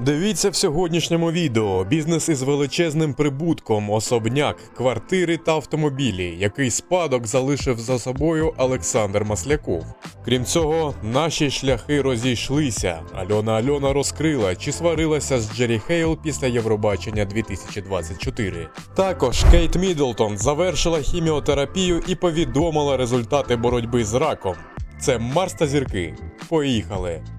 Дивіться в сьогоднішньому відео бізнес із величезним прибутком, особняк, квартири та автомобілі, який спадок залишив за собою Олександр Масляков. Крім цього, наші шляхи розійшлися. Альона Альона розкрила, чи сварилася з Джері Хейл після Євробачення 2024. Також Кейт Міддлтон завершила хіміотерапію і повідомила результати боротьби з раком. Це Марс та зірки. Поїхали!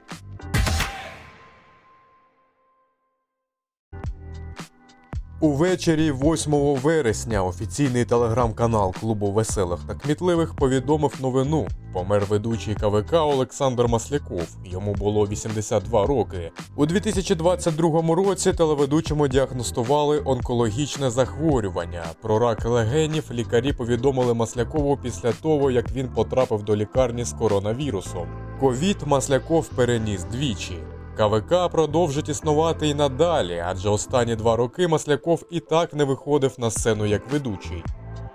Увечері 8 вересня офіційний телеграм-канал клубу веселих та кмітливих повідомив новину. Помер ведучий КВК Олександр Масляков. Йому було 82 роки. У 2022 році телеведучому діагностували онкологічне захворювання. Про рак легенів лікарі повідомили Маслякову після того, як він потрапив до лікарні з коронавірусом. Ковід Масляков переніс двічі. КВК продовжить існувати і надалі, адже останні два роки Масляков і так не виходив на сцену як ведучий.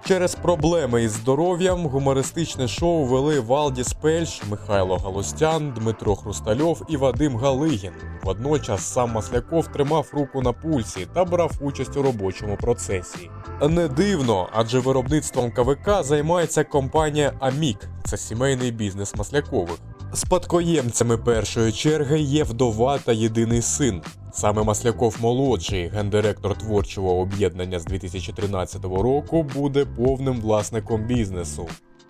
Через проблеми із здоров'ям гумористичне шоу вели Валдіс Пельш, Михайло Галустян, Дмитро Хрустальов і Вадим Галигін. Водночас сам Масляков тримав руку на пульсі та брав участь у робочому процесі. Не дивно, адже виробництвом КВК займається компанія Амік, це сімейний бізнес Маслякових. Спадкоємцями першої черги є вдова та єдиний син. Саме Масляков молодший, гендиректор творчого об'єднання з 2013 року, буде повним власником бізнесу.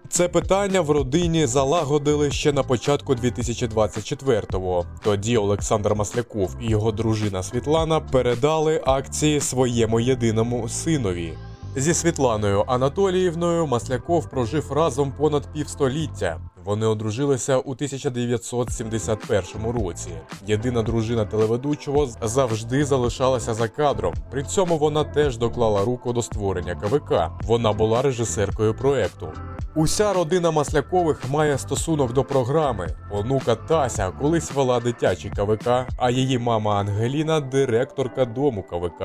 Це питання в родині залагодили ще на початку 2024-го. Тоді Олександр Масляков і його дружина Світлана передали акції своєму єдиному синові. Зі Світланою Анатоліївною Масляков прожив разом понад півстоліття. Вони одружилися у 1971 році. Єдина дружина телеведучого завжди залишалася за кадром. При цьому вона теж доклала руку до створення КВК. Вона була режисеркою проекту. Уся родина Маслякових має стосунок до програми. Онука Тася колись вела дитячий КВК, а її мама Ангеліна директорка дому КВК.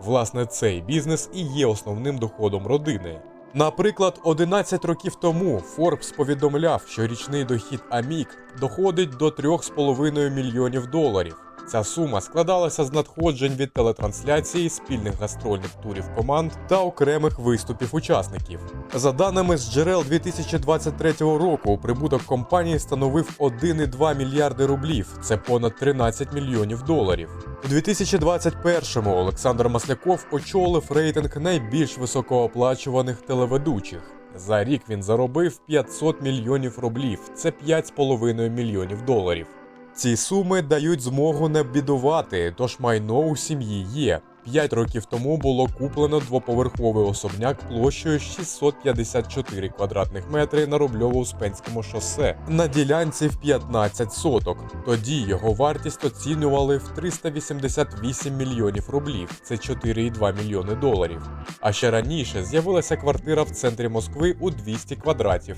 Власне, цей бізнес і є основним доходом родини. Наприклад, 11 років тому Forbes повідомляв, що річний дохід Амік доходить до 3,5 мільйонів доларів. Ця сума складалася з надходжень від телетрансляції, спільних гастрольних турів команд та окремих виступів учасників. За даними з джерел 2023 року, прибуток компанії становив 1,2 мільярди рублів. Це понад 13 мільйонів доларів. У 2021-му Олександр Масляков очолив рейтинг найбільш високооплачуваних телеведучих. За рік він заробив 500 мільйонів рублів. Це 5,5 мільйонів доларів. Ці суми дають змогу не бідувати, тож майно у сім'ї є. П'ять років тому було куплено двоповерховий особняк площею 654 квадратних метри на Рубльово-Успенському шосе на ділянці в 15 соток. Тоді його вартість оцінювали в 388 мільйонів рублів, це 4,2 мільйони доларів. А ще раніше з'явилася квартира в центрі Москви у 200 квадратів.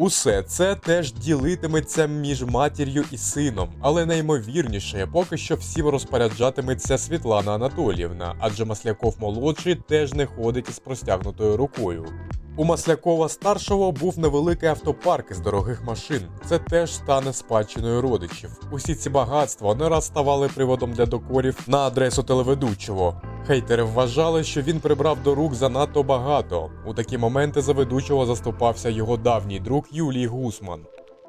Усе це теж ділитиметься між матір'ю і сином, але наймовірніше, поки що всім розпоряджатиметься Світлана Анатоліївна, адже Масляков молодший теж не ходить із простягнутою рукою. У Маслякова старшого був невеликий автопарк із дорогих машин. Це теж стане спадщиною родичів. Усі ці багатства не раз ставали приводом для докорів на адресу телеведучого. Хейтери вважали, що він прибрав до рук занадто багато. У такі моменти за ведучого заступався його давній друг Юлій Гусман.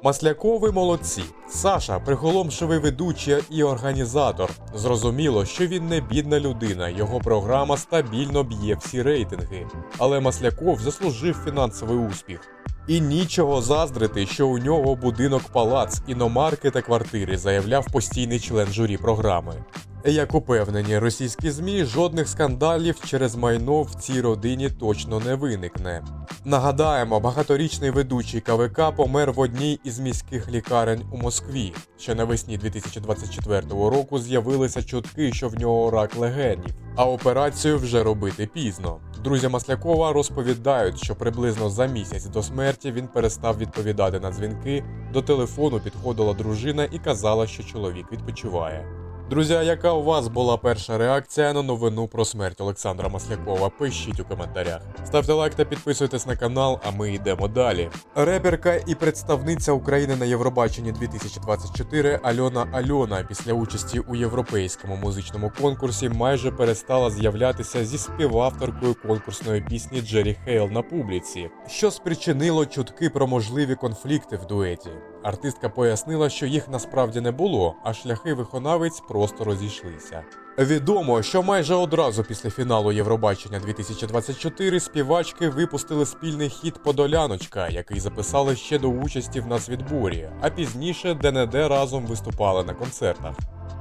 Маслякови молодці. Саша приголомшивий ведучий і організатор. Зрозуміло, що він не бідна людина, його програма стабільно б'є всі рейтинги. Але Масляков заслужив фінансовий успіх. І нічого заздрити, що у нього будинок палац, іномарки та квартири, заявляв постійний член журі програми. Як упевнені російські змі, жодних скандалів через майно в цій родині точно не виникне. Нагадаємо, багаторічний ведучий КВК помер в одній із міських лікарень у Москві. Ще навесні 2024 року з'явилися чутки, що в нього рак легенів, а операцію вже робити пізно. Друзі Маслякова розповідають, що приблизно за місяць до смерті він перестав відповідати на дзвінки. До телефону підходила дружина і казала, що чоловік відпочиває. Друзі, яка у вас була перша реакція на новину про смерть Олександра Маслякова? Пишіть у коментарях. Ставте лайк та підписуйтесь на канал, а ми йдемо далі. Реперка і представниця України на Євробаченні 2024 Альона Альона після участі у європейському музичному конкурсі майже перестала з'являтися зі співавторкою конкурсної пісні Джері Хейл на публіці, що спричинило чутки про можливі конфлікти в дуеті. Артистка пояснила, що їх насправді не було, а шляхи виконавець просто розійшлися. Відомо, що майже одразу після фіналу Євробачення 2024 співачки випустили спільний хіт Подоляночка, який записали ще до участі в нацвідборі, а пізніше де-не-де разом виступали на концертах.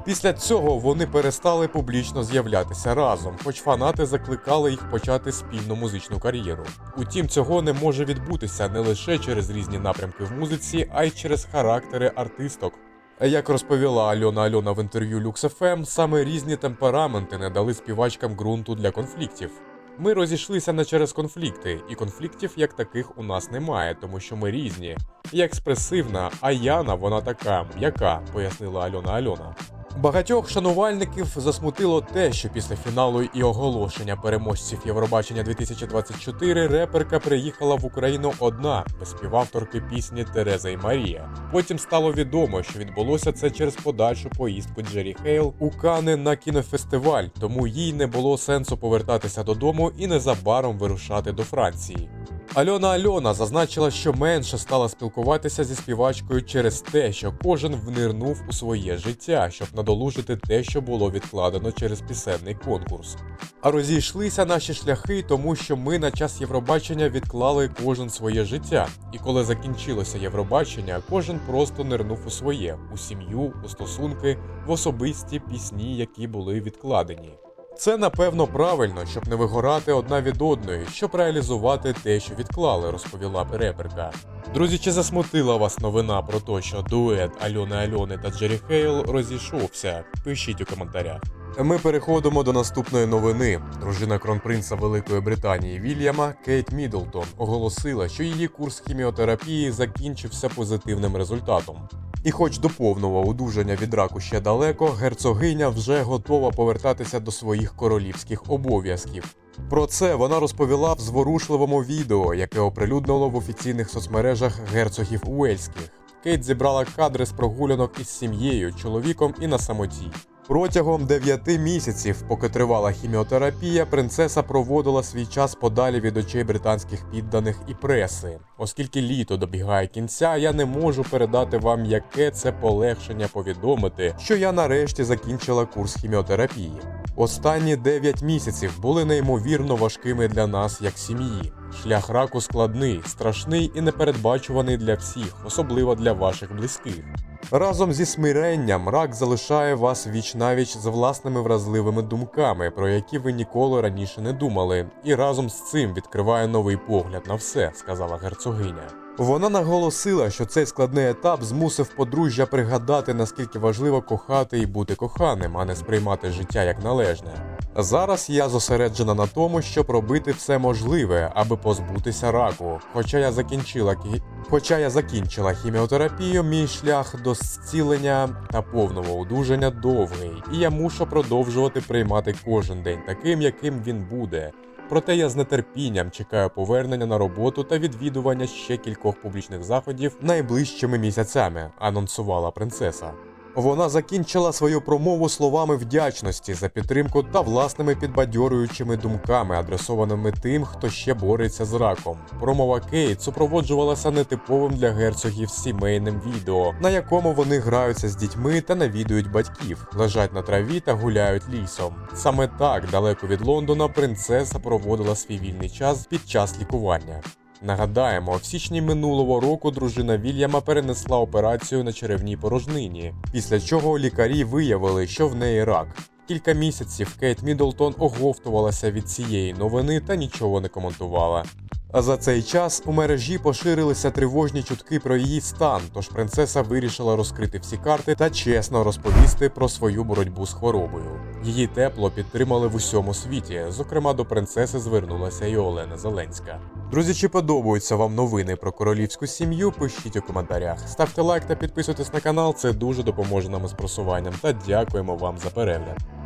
Після цього вони перестали публічно з'являтися разом, хоч фанати закликали їх почати спільну музичну кар'єру. Утім, цього не може відбутися не лише через різні напрямки в музиці, а й через характери артисток. Як розповіла Альона Альона в інтерв'ю LuxFM, саме різні темпераменти не дали співачкам ґрунту для конфліктів. Ми розійшлися не через конфлікти, і конфліктів як таких у нас немає, тому що ми різні. Я експресивна, а Яна вона така м'яка, пояснила Альона Альона. Багатьох шанувальників засмутило те, що після фіналу і оголошення переможців Євробачення 2024 реперка приїхала в Україну одна без співавторки пісні Тереза і Марія. Потім стало відомо, що відбулося це через подальшу поїздку Джері Хейл у Кани на кінофестиваль, тому їй не було сенсу повертатися додому і незабаром вирушати до Франції. Альона Альона зазначила, що менше стала спілкуватися зі співачкою через те, що кожен внирнув у своє життя, щоб надолужити те, що було відкладено через пісенний конкурс. А розійшлися наші шляхи, тому що ми на час Євробачення відклали кожен своє життя. І коли закінчилося Євробачення, кожен просто нирнув у своє, у сім'ю, у стосунки, в особисті пісні, які були відкладені. Це напевно правильно, щоб не вигорати одна від одної, щоб реалізувати те, що відклали, розповіла реперка. Друзі, чи засмутила вас новина про те, що дует Альони Альони та Джері Хейл розійшовся? Пишіть у коментарях. Ми переходимо до наступної новини. Дружина кронпринца Великої Британії Вільяма Кейт Міддлтон оголосила, що її курс хіміотерапії закінчився позитивним результатом. І, хоч до повного одужання від раку ще далеко, герцогиня вже готова повертатися до своїх королівських обов'язків. Про це вона розповіла в зворушливому відео, яке оприлюднило в офіційних соцмережах герцогів Уельських. Кейт зібрала кадри з прогулянок із сім'єю, чоловіком і на самоті. Протягом 9 місяців, поки тривала хіміотерапія, принцеса проводила свій час подалі від очей британських підданих і преси. Оскільки літо добігає кінця, я не можу передати вам, яке це полегшення повідомити, що я нарешті закінчила курс хіміотерапії. Останні 9 місяців були неймовірно важкими для нас як сім'ї. Шлях раку складний, страшний і непередбачуваний для всіх, особливо для ваших близьких. Разом зі смиренням рак залишає вас віч навіч з власними вразливими думками, про які ви ніколи раніше не думали, і разом з цим відкриває новий погляд на все, сказала герцогиня. Вона наголосила, що цей складний етап змусив подружжя пригадати, наскільки важливо кохати і бути коханим, а не сприймати життя як належне. Зараз я зосереджена на тому, щоб робити все можливе, аби позбутися раку. Хоча я закінчила кі... Хоча я закінчила хіміотерапію, мій шлях до зцілення та повного одужання довгий, і я мушу продовжувати приймати кожен день таким, яким він буде. Проте я з нетерпінням чекаю повернення на роботу та відвідування ще кількох публічних заходів найближчими місяцями, анонсувала принцеса. Вона закінчила свою промову словами вдячності за підтримку та власними підбадьорюючими думками, адресованими тим, хто ще бореться з раком. Промова Кейт супроводжувалася нетиповим для герцогів сімейним відео, на якому вони граються з дітьми та навідують батьків, лежать на траві та гуляють лісом. Саме так, далеко від Лондона, принцеса проводила свій вільний час під час лікування. Нагадаємо, в січні минулого року дружина Вільяма перенесла операцію на черевній порожнині, після чого лікарі виявили, що в неї рак. Кілька місяців Кейт Міддлтон оговтувалася від цієї новини та нічого не коментувала. А за цей час у мережі поширилися тривожні чутки про її стан, тож принцеса вирішила розкрити всі карти та чесно розповісти про свою боротьбу з хворобою. Її тепло підтримали в усьому світі. Зокрема, до принцеси звернулася і Олена Зеленська. Друзі, чи подобаються вам новини про королівську сім'ю? Пишіть у коментарях. Ставте лайк та підписуйтесь на канал, це дуже допоможе нам із просуванням. Та дякуємо вам за перегляд.